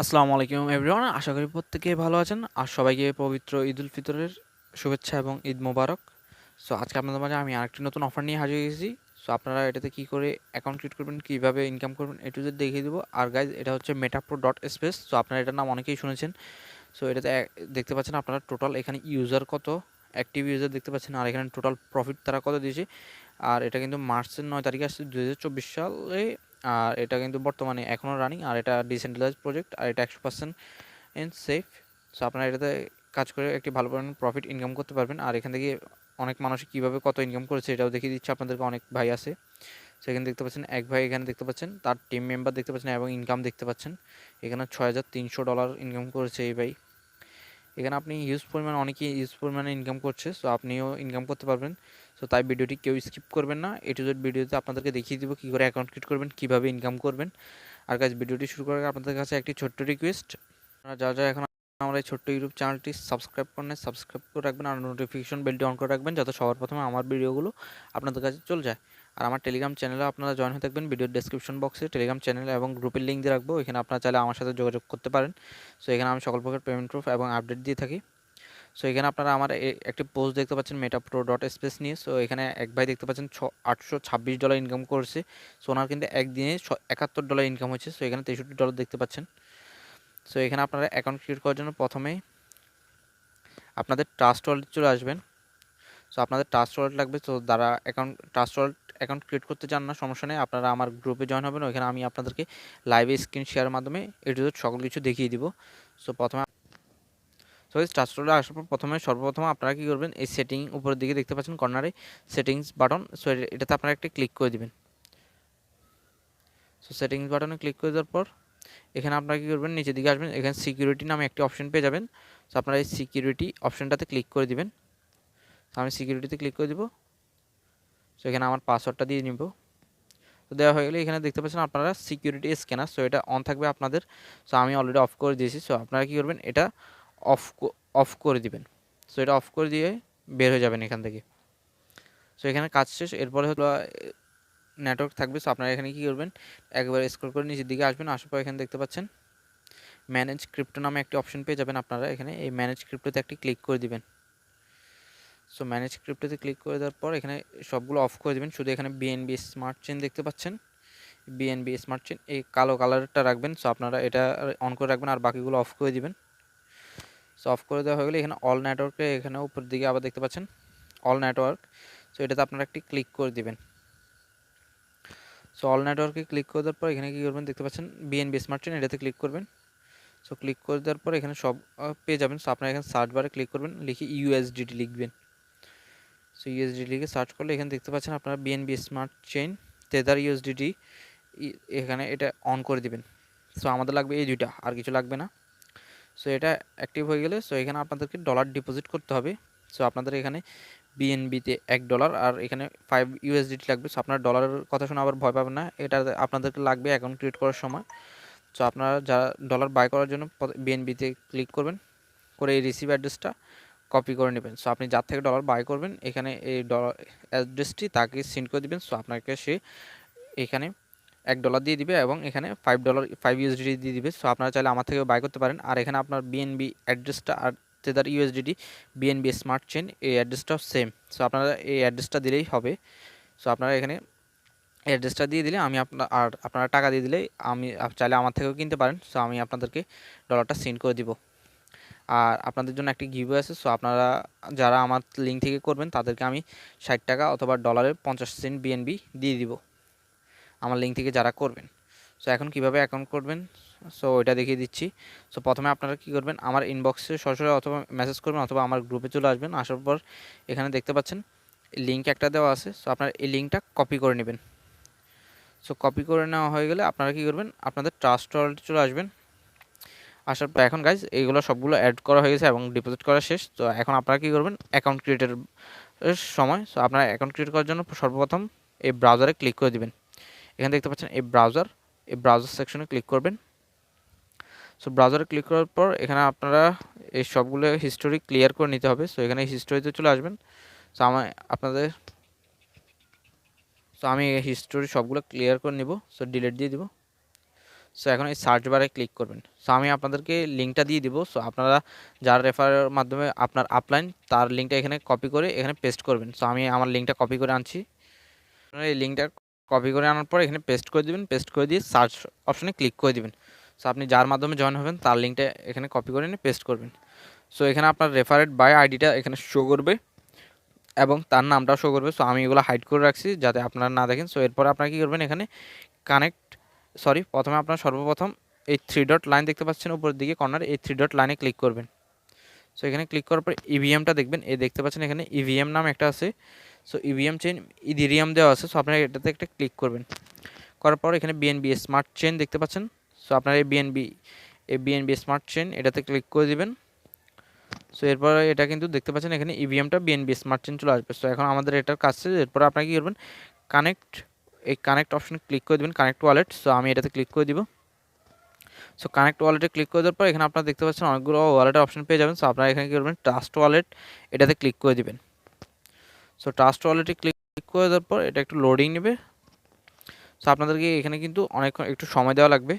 আসসালামু আলাইকুম এভরিওয়ান আশা করি প্রত্যেকেই ভালো আছেন। আর সবাইকে পবিত্র ঈদ উল ফিতরের শুভেচ্ছা এবং ঈদ মোবারক। সো আজকে আপনাদের মাঝে আমি আরেকটি নতুন অফার নিয়ে হাজির হয়েছি। সো আপনারা এটাতে কী করে অ্যাকাউন্ট ক্রিয়েট করবেন, কীভাবে ইনকাম করবেন এটু যদি দেখিয়ে দেবো। আর গাইজ এটা হচ্ছে মেটাপ্রো ডট স্পেস সো আপনারা এটার নাম অনেকেই শুনেছেন। সো এটাতে দেখতে পাচ্ছেন আপনারা টোটাল এখানে ইউজার কত অ্যাক্টিভ ইউজার দেখতে পাচ্ছেন। আর এখানে টোটাল প্রফিট তারা কত দিয়েছে। আর এটা কিন্তু মার্চের নয় তারিখে আসছে দু হাজার চব্বিশ সালে। আর এটা কিন্তু বর্তমানে এখনও রানিং আর এটা ডিসেন্ট্রালাইজ প্রজেক্ট আর এটা একশো পার্সেন্ট ইন সেফ সো আপনারা এটাতে কাজ করে একটি ভালো পরিমাণ প্রফিট ইনকাম করতে পারবেন। আর এখান থেকে অনেক মানুষ কীভাবে কত ইনকাম করেছে এটাও দেখিয়ে দিচ্ছে আপনাদেরকে। অনেক ভাই আছে সেখানে দেখতে পাচ্ছেন, এক ভাই এখানে দেখতে পাচ্ছেন, তার টিম মেম্বার দেখতে পাচ্ছেন এবং ইনকাম দেখতে পাচ্ছেন। এখানে ছয় হাজার তিনশো ডলার ইনকাম করেছে এই ভাই। এখানে আপনি হিউজ পরিমাণ অনেকেই হিউজ পরিমাণে ইনকাম করছে সো আপনিও ইনকাম করতে পারবেন। সো তাই ভিডিওটি কেউ স্কিপ করবেন না। এ টু জেড ভিডিওতে আপনাদেরকে দেখিয়ে দিব কী করে অ্যাকাউন্ট ক্রিয়েট করবেন, কীভাবে ইনকাম করবেন। আর কাজ ভিডিওটি শুরু করার আপনাদের কাছে একটি ছোট্ট রিকোয়েস্ট যা যা এখন আমার এই ছোট্ট ইউটিউব চ্যানেলটি সাবস্ক্রাইব করেন সাবস্ক্রাইব করে রাখবেন আর নোটিফিকেশন বেলটি অন করে রাখবেন যাতে সবার প্রথমে আমার ভিডিওগুলো আপনাদের কাছে চলে যায়। আর আমার টেলিগ্রাম চ্যানেলে আপনারা জয়েন হয়ে থাকবেন ভিডিওর ডেসক্রিপশন বক্সে টেলিগ্রাম চ্যানেল এবং গ্রুপের লিঙ্ক দিয়ে রাখব এখানে আপনারা চাইলে আমার সাথে যোগাযোগ করতে পারেন। সো এখানে আমি সকল প্রকার পেমেন্ট প্রুফ এবং আপডেট দিয়ে থাকি। সো এখানে আপনারা আমার একটি পোস্ট দেখতে পাচ্ছেন মেটা প্রো ডট স্পেস নিয়ে। সো এখানে এক ভাই দেখতে পাচ্ছেন, ছ, আটশো ছাব্বিশ ডলার ইনকাম করছে। সো ওনার কিন্তু একদিনে ছ- একাত্তর ডলার ইনকাম হয়েছে। সো এখানে তেষট্টি ডলার দেখতে পাচ্ছেন। সো এখানে আপনারা অ্যাকাউন্ট ক্রিয়েট করার জন্য প্রথমেই আপনাদের ট্রাস্ট ওয়ালেট চলে আসবেন। সো আপনাদের ট্রাস্ট ওয়ালেট লাগবে। তো যারা account Trust wallet account create করতে চান না, সমস্যা নেই। আপনারা আমার গ্রুপে জয়েন হবেন। ওইখানে আমি আপনাদেরকে লাইভে স্ক্রিন শেয়ারের মাধ্যমে এটু সকল কিছু দেখিয়ে দিব। সো প্রথমে সো এই ওয়ালেটে আসার পর প্রথমে সর্বপ্রথম আপনারা কী করবেন? এই সেটিং উপরের দিকে দেখতে পাচ্ছেন কর্নারে সেটিংস বাটন সো এটাতে আপনারা একটা ক্লিক করে দিবেন। সো সেটিংস বাটনে ক্লিক করে দেওয়ার পর এখানে আপনারা কী করবেন? নিচের দিকে আসবেন। এখানে সিকিউরিটি নামে একটি অপশন পেয়ে যাবেন। তো আপনারা এই সিকিউরিটি অপশনটাতে ক্লিক করে দিবেন। তো আমি সিকিউরিটিতে ক্লিক করে দিব। সো এখানে আমার পাসওয়ার্ডটা দিয়ে নিব। তো দেওয়া হয়ে গেলে এখানে দেখতে পাচ্ছেন আপনারা সিকিউরিটি স্ক্যানার সো এটা অন থাকবে আপনাদের। সো আমি অলরেডি অফ করে দিয়েছি। সো আপনারা কী করবেন? এটা অফ অফ করে দিবেন। সো এটা অফ করে দিয়ে বের হয়ে যাবেন এখান থেকে। সো এখানে কাজ শেষ। এরপরে হলো নেটওয়ার্ক থাকবে সো আপনারা এখানে কী করবেন? একবার স্ক্রল করে নিচের দিকে আসবেন, আসার পর এখানে দেখতে পাচ্ছেন ম্যানেজ ক্রিপ্টো নামে একটি অপশন পেয়ে যাবেন আপনারা। এখানে এই ম্যানেজ ক্রিপ্টোতে একটি ক্লিক করে দিবেন। সো ম্যানেজ ক্রিপ্টোতে ক্লিক করে দেওয়ার পর এখানে সবগুলো অফ করে দেবেন। শুধু এখানে বিএনবি স্মার্ট চেন দেখতে পাচ্ছেন। বিএনবি স্মার্ট চেন এই কালো কালারটা রাখবেন সো আপনারা এটা অন করে রাখবেন, আর বাকিগুলো অফ করে দিবেন। সো অফ করে দেওয়া হয়ে গেলে এখানে অল নেটওয়ার্কে এখানে উপর দিকে আবার দেখতে পাচ্ছেন অল নেটওয়ার্ক সো এটাতে আপনারা একটি ক্লিক করে দিবেন। সো অল নেটওয়ার্কে ক্লিক করে দেওয়ার পর এখানে কী করবেন? দেখতে পাচ্ছেন বিএনবি স্মার্ট চেন এটাতে ক্লিক করবেন। সো ক্লিক করে দেওয়ার পর এখানে সব পেয়ে যাবেন। সো আপনারা এখানে সার্চ বারে ক্লিক করবেন, লিখে ইউএসডিটি লিখবেন। সো ইউএসডি লিখে সার্চ করলে এখানে দেখতে পাচ্ছেন আপনারা BNB smart chain Tether USDT এখানে এটা অন করে দিবেন। সো আমাদের লাগবে এই দুইটা, আর কিছু লাগবে না। সো এটা অ্যাক্টিভ হয়ে গেলে সো এখানে আপনাদেরকে ডলার ডিপোজিট করতে হবে। সো আপনাদের এখানে বিএনবিতে এক ডলার আর এখানে ফাইভ ইউএসডিটি লাগবে। সো আপনার ডলারের কথা শুনে আবার ভয় পাবেন না। এটা আপনাদেরকে লাগবে অ্যাকাউন্ট ক্রিয়েট করার সময়। সো আপনারা যারা ডলার বাই করার জন্য বিএনবিতে ক্লিক করবেন, করে এই রিসিভ অ্যাড্রেসটা কপি করে নেবেন। সো আপনি যার থেকে ডলার বাই করবেন, এখানে এই ডলার অ্যাড্রেসটি তাকে সেন্ড করে দিবেন। সো আপনাকে সে এখানে এক ডলার দিয়ে দিবে এবং এখানে ফাইভ ডলার ফাইভ ইউএসডিটি দিয়ে দিবে। সো আপনারা চাইলে আমার থেকে বাই করতে পারেন। আর এখানে আপনার বিএনবি অ্যাড্রেসটা আর Tether USDT BNB smart chain এই অ্যাড্রেসটাও সেম সো আপনারা এই অ্যাড্রেসটা দিলেই হবে। সো আপনারা এখানে অ্যাড্রেসটা দিয়ে দিলে আমি আপনার, আর আপনারা টাকা দিয়ে দিলেই আমি চাইলে আমার থেকেও কিনতে পারেন। সো আমি আপনাদেরকে ডলারটা সেন্ড করে দিব। আর আপনাদের জন্য একটি গিভ আছে। সো আপনারা যারা আমার লিঙ্ক থেকে করবেন, তাদেরকে আমি ষাট টাকা অথবা ডলারের পঞ্চাশ সেন্ট বিএনবি দিয়ে দিব। আমার লিঙ্ক থেকে যারা করবেন। সো এখন কীভাবে অ্যাকাউন্ট করবেন? সো ওইটা দেখিয়ে দিচ্ছি। সো প্রথমে আপনারা কি করবেন? আমার ইনবক্সে সরাসরি অথবা মেসেজ করবেন অথবা আমার গ্রুপে চলে আসবেন। আসার পর এখানে দেখতে পাচ্ছেন লিঙ্ক একটা দেওয়া আছে। সো আপনার এই লিঙ্কটা কপি করে নেবেন। সো কপি করে নেওয়া হয়ে গেলে আপনারা কি করবেন? আপনাদের ট্রাস্ট ওয়ালেটে চলে আসবেন। আসার পর এখন গাইজ এইগুলো সবগুলো অ্যাড করা হয়ে গেছে এবং ডিপোজিট করা শেষ। তো এখন আপনারা কী করবেন? অ্যাকাউন্ট ক্রিয়েটের সময় সো আপনারা অ্যাকাউন্ট ক্রিয়েট করার জন্য সর্বপ্রথম এই ব্রাউজারে ক্লিক করে দিবেন। এখানে দেখতে পাচ্ছেন, এই ব্রাউজার এই ব্রাউজার সেকশনে ক্লিক করবেন। সো ব্রাউজারে ক্লিক করার পর এখানে আপনারা এই সবগুলো হিস্টোরি ক্লিয়ার করে নিতে হবে। সো এখানে হিস্টোরিতে চলে আসবেন। সো আমার আপনাদের সো আমি হিস্টোরি সবগুলো ক্লিয়ার করে নিব। সো ডিলিট দিয়ে দিব। সো এখন এই সার্চ বারে ক্লিক করবেন। সো আমি আপনাদেরকে লিঙ্কটা দিয়ে দিব। সো আপনারা যার রেফারের মাধ্যমে আপনার আপলাইন তার লিঙ্কটা এখানে কপি করে এখানে পেস্ট করবেন। সো আমি আমার লিঙ্কটা কপি করে আনছি। এই লিঙ্কটা কপি করে আনার পর এখানে পেস্ট করে দিবেন পেস্ট করে দিয়ে সার্চ অপশনে ক্লিক করে দিবেন। সো আপনি যার মাধ্যমে জয়েন হবেন, তার লিঙ্কটা এখানে কপি করে নিয়ে পেস্ট করবেন। সো এখানে আপনার রেফারেড বাই আইডিটা এখানে শো করবে এবং তার নামটাও শো করবে। সো আমি এগুলো হাইড করে রাখছি যাতে আপনারা না দেখেন। সো এরপর আপনারা কী করবেন, এখানে কানেক্ট সরি প্রথমে আপনার সর্বপ্রথম এই থ্রি ডট লাইন দেখতে পাচ্ছেন, উপরের দিকে কর্নার এই থ্রি ডট লাইনে ক্লিক করবেন। সো এখানে ক্লিক করার পর ইভিএমটা দেখবেন। এই দেখতে পাচ্ছেন এখানে ইভিএম নাম একটা আছে। সো ইভিএম চেন ইদিরিয়াম দেওয়া আছে। সো আপনারা এটাতে একটা ক্লিক করবেন। করার পর এখানে বিএনবি স্মার্ট চেন দেখতে পাচ্ছেন। সো আপনারা এই বিএনবি এই বিএনবি স্মার্ট চেন এটাতে ক্লিক করে দিবেন। সো এরপর এটা কিন্তু দেখতে পাচ্ছেন এখানে ইভিএমটা বিএনবি স্মার্ট চেন চলে আসবে। সো এখন আমাদের এটার কাজ শেষ। এরপর আপনারা কী করবেন? কানেক্ট এই কানেক্ট অপশন ক্লিক করে দেবেন। কানেক্ট ওয়ালেট সো আমি এটাতে ক্লিক করে দিব। সো কানেক্ট ওয়ালেটে ক্লিক করে দেওয়ার পর এখানে আপনারা দেখতে পাচ্ছেন অনেকগুলো ওয়ালেটের অপশন পেয়ে যাবেন। সো আপনারা এখানে কী করবেন? ট্রাস্ট ওয়ালেট এটাতে ক্লিক করে দেবেন। সো ট্রাস্ট ওয়ালেটে ক্লিক করে দেওয়ার পর এটা একটু লোডিং নেবে। সো আপনাদেরকে এখানে কিন্তু অনেক একটু সময় দেওয়া লাগবে।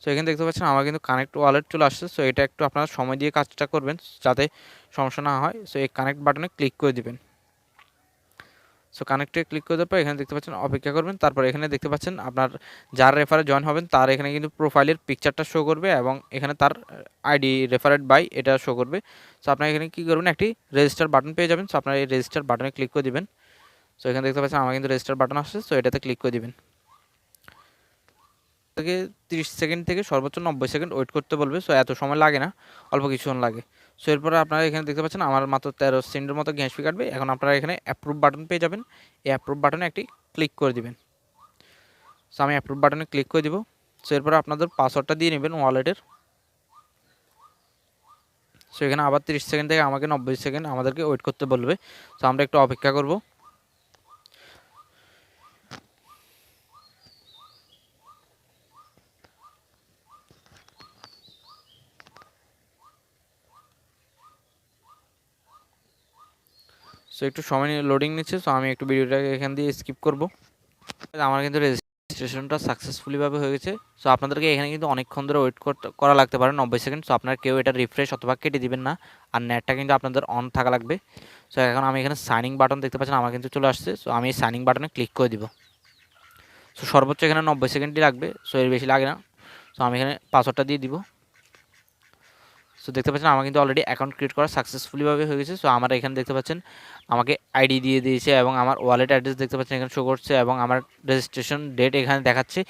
সো এখানে দেখতে পাচ্ছেন আমার কিন্তু কানেক্ট ওয়ালেট চলে আসছে। সো এটা একটু আপনারা সময় দিয়ে কাজটা করবেন যাতে সমস্যা না হয়। সো এই কানেক্ট বাটনে ক্লিক করে দিবেন। সো কানেক্টে ক্লিক করে দেওয়ার পর এখানে দেখতে পাচ্ছেন অপেক্ষা করবেন। তারপর এখানে দেখতে পাচ্ছেন আপনার যার রেফারে জয়েন হবেন, তার এখানে কিন্তু প্রোফাইলের পিকচারটা শো করবে এবং এখানে তার আইডি রেফারেড বাই এটা শো করবে। সো আপনার এখানে কী করবেন? একটি রেজিস্টার বাটন পেয়ে যাবেন। সো আপনার এই রেজিস্টার বাটনে ক্লিক করে দিবেন। সো এখানে দেখতে পাচ্ছেন আমার কিন্তু রেজিস্টার বাটন আসছে। সো এটাতে ক্লিক করে দিবেন। থেকে তিরিশ সেকেন্ড থেকে সর্বোচ্চ নব্বই সেকেন্ড ওয়েট করতে বলবে। সো এত সময় লাগে না, অল্প কিছুক্ষণ লাগে। সো এরপরে আপনারা এখানে দেখতে পাচ্ছেন আমার মাত্র তেরো সেন্টের মতো গ্যাস ফি কাটবে। এখন আপনারা এখানে অ্যাপ্রুভ বাটন পেয়ে যাবেন। এই অ্যাপ্রুভ বাটনে একটি ক্লিক করে দেবেন। সো আমি অ্যাপ্রুভ বাটনে ক্লিক করে দেবো। সো এরপরে আপনাদের পাসওয়ার্ডটা দিয়ে নেবেন ওয়ালেটের সো এখানে আবার তিরিশ সেকেন্ড থেকে আমাকে নব্বই সেকেন্ড আমাদেরকে ওয়েট করতে বলবে। সো আমরা একটু অপেক্ষা করব। সো একটু সময় নিয়ে লোডিং নিচ্ছে সো আমি একটু ভিডিওটাকে এখান দিয়ে স্কিপ করব। আমার কিন্তু রেজিস্ট্রেশনটা সাকসেসফুলিভাবে হয়ে গেছে। সো আপনাদেরকে এখানে কিন্তু অনেকক্ষণ ধরে ওয়েট করা লাগতে পারে, নব্বই সেকেন্ড সো আপনার কেউ এটা রিফ্রেশ অথবা কেটে দিবেন না। আর নেটটা কিন্তু আপনাদের অন থাকা লাগবে। সো এখন আমি এখানে সাইনিং বাটন দেখতে পাচ্ছেন, আমার কিন্তু চলে আসছে। সো আমি এই সাইনিং বাটনে ক্লিক করে দিব। সো সর্বোচ্চ এখানে নব্বই সেকেন্ডই লাগবে। সো এর বেশি লাগে না। সো আমি এখানে পাসওয়ার্ডটা দিয়ে দিব। সো দেখতে পাচ্ছেন, আমার কিন্তু অলরেডি অ্যাকাউন্ট ক্রিয়েট করা সাকসেসফুলিভাবে হয়ে গেছে। সো আমার এখানে দেখতে পাচ্ছেন, আমাকে আইডি দিয়ে দিয়েছে এবং আমার ওয়ালেট অ্যাড্রেস দেখতে পাচ্ছেন, এখানে শো করছে এবং আমার রেজিস্ট্রেশন ডেট এখানে দেখাচ্ছে।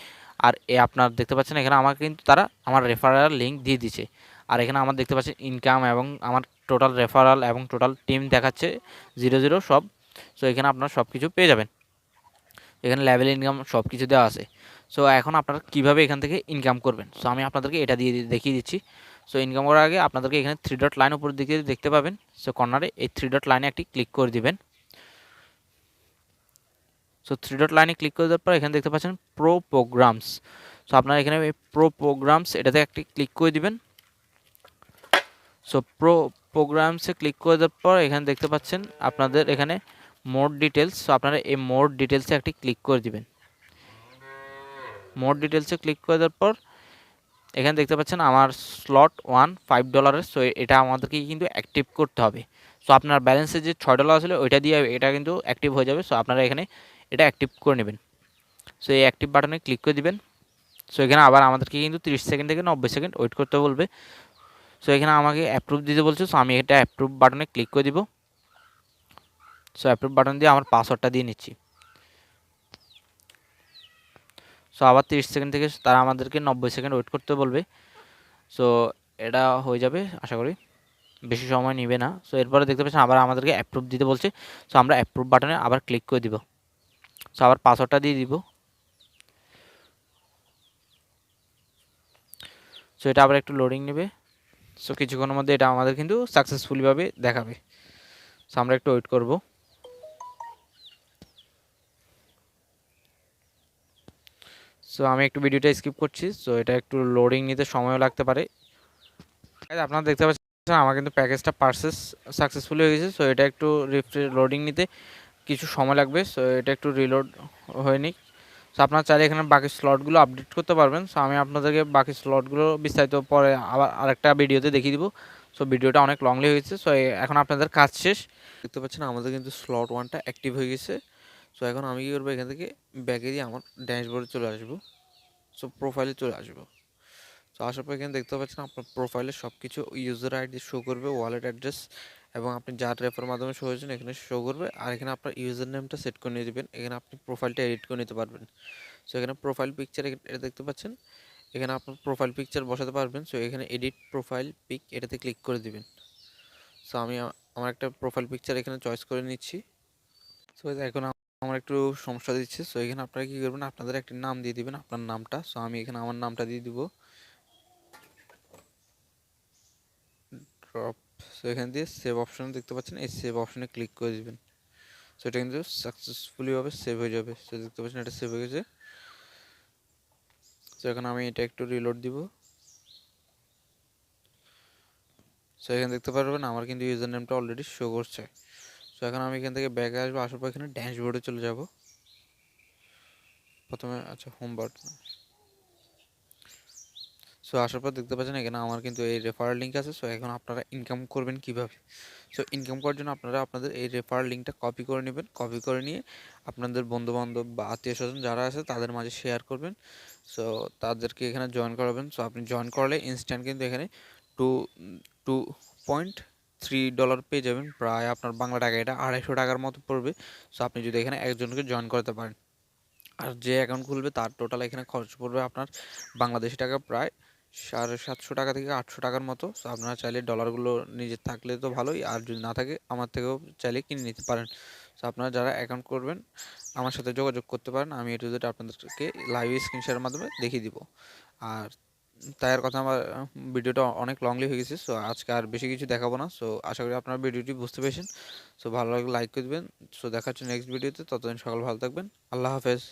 আর এ আপনার দেখতে পাচ্ছেন, এখানে আমাকে কিন্তু তারা আমার রেফারাল লিঙ্ক দিয়ে দিচ্ছে আর এখানে আমার দেখতে পাচ্ছেন ইনকাম এবং আমার টোটাল রেফারাল এবং টোটাল টিম দেখাচ্ছে জিরো জিরো সব। সো এখানে আপনার সব কিছু পেয়ে যাবেন। এখানে লেভেল ইনকাম সব কিছু দেওয়া আছে। সো এখন আপনারা কীভাবে এখান থেকে ইনকাম করবেন? সো আমি আপনাদেরকে এটা দিয়ে দেখিয়ে দিচ্ছি। সো ইনকাম করার আগে আপনাদেরকে এখানে থ্রি ডট লাইন উপর দিকে দেখতে পাবেন। সো কর্নারে এই থ্রি ডট লাইনে একটি ক্লিক করে দিবেন। সো থ্রি ডট লাইনে ক্লিক করে দেওয়ার পর এখানে দেখতে পাচ্ছেন প্রো প্রোগ্রামস সো আপনারা এখানে প্রো প্রোগ্রামস এটাতে একটি ক্লিক করে দিবেন। সো প্রো প্রোগ্রামসে ক্লিক করে দেওয়ার পর এখানে দেখতে পাচ্ছেন আপনাদের এখানে মোর ডিটেলস সো আপনারা এই মোর ডিটেলসে একটি ক্লিক করে দিবেন। মোর ডিটেলসে ক্লিক করে দেওয়ার পর এখানে দেখতে পাচ্ছেন আমার স্লট ওয়ান ফাইভ ডলারের সো এটা আমাদেরকে কিন্তু অ্যাক্টিভ করতে হবে। সো আপনার ব্যালেন্সে যে ছয় ডলার ছিল ওইটা দিয়ে এটা কিন্তু অ্যাক্টিভ হয়ে যাবে সো আপনারা এখানে এটা অ্যাক্টিভ করে নেবেন। সো এই অ্যাক্টিভ বাটনে ক্লিক করে দিবেন। সো এখানে আবার আমাদেরকে কিন্তু তিরিশ সেকেন্ড থেকে নব্বই সেকেন্ড ওয়েট করতে বলবে। সো এখানে আমাকে অ্যাপ্রুভ দিতে বলছে সো আমি এটা অ্যাপ্রুভ বাটনে ক্লিক করে দিব। সো অ্যাপ্রুভ বাটন দিয়ে আমার পাসওয়ার্ডটা দিয়ে নিচ্ছি। সো আবার তিরিশ সেকেন্ড থেকে তারা আমাদেরকে নব্বই সেকেন্ড ওয়েট করতে বলবে। সো এটা হয়ে যাবে, আশা করি। বেশি সময় নেবে না। সো এরপরে দেখতে পাচ্ছেন আবার আমাদেরকে অ্যাপ্রুভ দিতে বলছে। সো আমরা অ্যাপ্রুভ বাটনে আবার ক্লিক করে দিব। সো আবার পাসওয়ার্ডটা দিয়ে দিব। সো এটা আবার একটু লোডিং নেবে। সো কিছুক্ষণের মধ্যে এটা আমাদের কিন্তু সাকসেসফুলিভাবে দেখাবে। সো আমরা একটু ওয়েট করব। সো আমি একটু ভিডিওটা স্কিপ করছি। সো এটা একটু লোডিং নিতে সময়ও লাগতে পারে। আপনারা দেখতে পাচ্ছেন, আমার কিন্তু প্যাকেজটা পার্সেস সাকসেসফুল হয়ে গেছে। সো এটা একটু লোডিং নিতে কিছু সময় লাগবে। সো এটা একটু রিলোড হয়নি সো আপনারা চাইলে এখানে বাকি স্লটগুলো আপডেট করতে পারবেন। সো আমি আপনাদেরকে বাকি স্লটগুলো বিস্তারিত পরে আবার আরেকটা ভিডিওতে দেখিয়ে দিব। সো ভিডিওটা অনেক লংলি হয়েছে। সো এখন আপনাদের কাজ শেষ। দেখতে পাচ্ছেন, আমাদের কিন্তু স্লট ওয়ানটা অ্যাক্টিভ হয়ে গেছে। সো এখন আমি কী করব? এখান থেকে ব্যাকে দিয়ে আমার ড্যাশবোর্ডে চলে আসব। সো প্রোফাইলে চলে আসব। তো আসার পর এখানে দেখতে পাচ্ছেন আপনার প্রোফাইলে সব কিছু ইউজার আইডি শো করবে ওয়ালেট অ্যাড্রেস এবং আপনি যার রেফার মাধ্যমে শো হয়েছেন এখানে শো করবে। আর এখানে আপনার ইউজার নেমটা সেট করে নিয়ে দেবেন। এখানে আপনি প্রোফাইলটা এডিট করে নিতে পারবেন। সো এখানে প্রোফাইল পিকচার এটা দেখতে পাচ্ছেন। এখানে আপনার প্রোফাইল পিকচার বসাতে পারবেন। সো এখানে এডিট প্রোফাইল পিক এটাতে ক্লিক করে দিবেন। সো আমি আমার একটা প্রোফাইল পিকচার এখানে চয়েস করে নিচ্ছি। সো এখন আমার একটু সমস্যা দিচ্ছে সো এখানে আপনারা কী করবেন, আপনাদের একটি নাম দিয়ে দিবেন, আপনার নামটা সো আমি এখানে আমার নামটা দিয়ে দিব। ড্রপ সো এখান দিয়ে সেভ অপশন দেখতে পাচ্ছেন, এই সেভ অপশনে ক্লিক করে দিবেন। সো এটা কিন্তু সাকসেসফুলিভাবে সেভ হয়ে যাবে। সো দেখতে পাচ্ছেন এটা সেভ হয়ে গেছে। সো এখন আমি এটা একটু রিলোড দিব। সো এখানে দেখতে পারবেন, আমার কিন্তু ইউজার নেমটা অলরেডি শো করছে। সো এখন আমি এখান থেকে ব্যাগে আসব, আসার পর এখানে ড্যাশবোর্ডে চলে যাব। প্রথমে আচ্ছা হোম বাটন সো আসার পর দেখতে পাচ্ছেন এখানে আমার কিন্তু এই রেফারেল লিঙ্ক আছে। সো এখন আপনারা ইনকাম করবেন কীভাবে? সো ইনকাম করার জন্য আপনারা আপনাদের এই রেফারেল লিঙ্কটা কপি করে নেবেন। কপি করে নিয়ে আপনাদের বন্ধুবান্ধব বা আত্মীয় স্বজন যারা আছে, তাদের মাঝে শেয়ার করবেন। সো তাদেরকে এখানে জয়েন করাবেন। সো আপনি জয়েন করলে ইনস্ট্যান্ট কিন্তু এখানে two two point three dollar পেয়ে যাবেন। প্রায় আপনার বাংলা টাকা, এটা আড়াইশো টাকার মতো পড়বে। সো আপনি যদি এখানে একজনকে জয়েন করতে পারেন। আর যে অ্যাকাউন্ট খুলবে, তার টোটাল এখানে খরচ পড়বে আপনার বাংলাদেশি টাকা প্রায় সাড়ে সাতশো টাকা থেকে আটশো টাকার মতো। সো আপনারা চাইলে ডলারগুলো নিজের থাকলে তো ভালোই, আর যদি না থাকে, আমার থেকেও চাইলে কিনে নিতে পারেন। সো আপনারা যারা অ্যাকাউন্ট করবেন, আমার সাথে যোগাযোগ করতে পারেন। আমি এটু আপনাদেরকে লাইভ স্ক্রিনশটের মাধ্যমে দেখিয়ে দিব। আর তাই আর কথা আমার ভিডিওটা অনেক লংলি হয়ে গেছে সো আজকে আর বেশি কিছু দেখাবো না সো আশা করি আপনারা ভিডিওটি বুঝতে পেরেছেন সো ভালো লাগলে লাইক করে দেবেন সো দেখা হচ্ছে নেক্সট ভিডিওতে ততদিন সকাল ভালো থাকবেন, আল্লাহ হাফেজ।